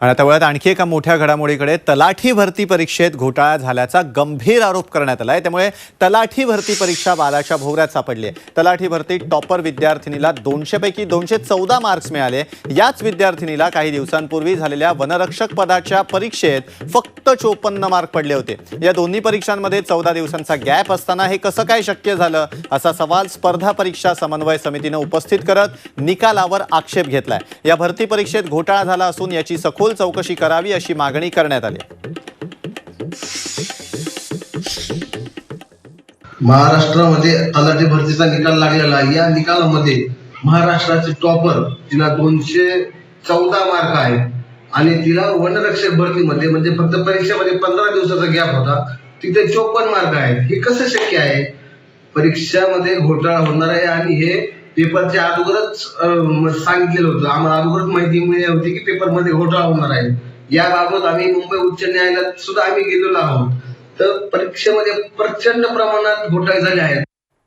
आणि आता वळत आणखी एका मोठ्या घडामोडीकडे तलाठी भरती परीक्षेत घोटाळा झाल्याचा गंभीर आरोप करण्यात आलाय. त्यामुळे तलाठी भरती परीक्षा बालाच्या भोवऱ्यात सापडली आहे तलाठी भरती टॉपर विद्यार्थिनीला दोनशे पैकी दोनशे चौदा मार्क्स मिळाले. याच विद्यार्थिनीला काही दिवसांपूर्वी झालेल्या वनरक्षक पदाच्या परीक्षेत फक्त चोपन्न मार्क पडले होते. या दोन्ही परीक्षांमध्ये चौदा दिवसांचा गॅप असताना हे कसं काय शक्य झालं? असा सवाल स्पर्धा परीक्षा समन्वय समितीनं उपस्थित करत निकालावर आक्षेप घेतलाय. या भरती परीक्षेत घोटाळा झाला असून याची सखोल चौकशी करावी अशी मागणी करण्यात आली. महाराष्ट्रामध्ये तलाठी भरतीचा निकाल लागलेला आहे. या निकालामध्ये महाराष्ट्राचे टॉपर तिला दोनशे चौदा मार्क आहेत आणि तिला वनरक्षक भरतीमध्ये म्हणजे फक्त परीक्षेमध्ये पंधरा दिवसाचा गॅप होता तिथे चोपन्न मार्क आहेत. हे कसं शक्य आहे? परीक्षामध्ये घोटाळा होणार आहे आणि हे पेपरच्या अगोदरच सांगितलेलं होतं. आम्हाला अगोदरच माहिती मिळाली होती की पेपरमध्ये घोटाळा होणार आहे. याबाबत आम्ही मुंबई उच्च न्यायालयात सुद्धा आम्ही गेलेलो आहोत. तर परीक्षेमध्ये प्रचंड प्रमाणात घोटाळे झाले आहेत.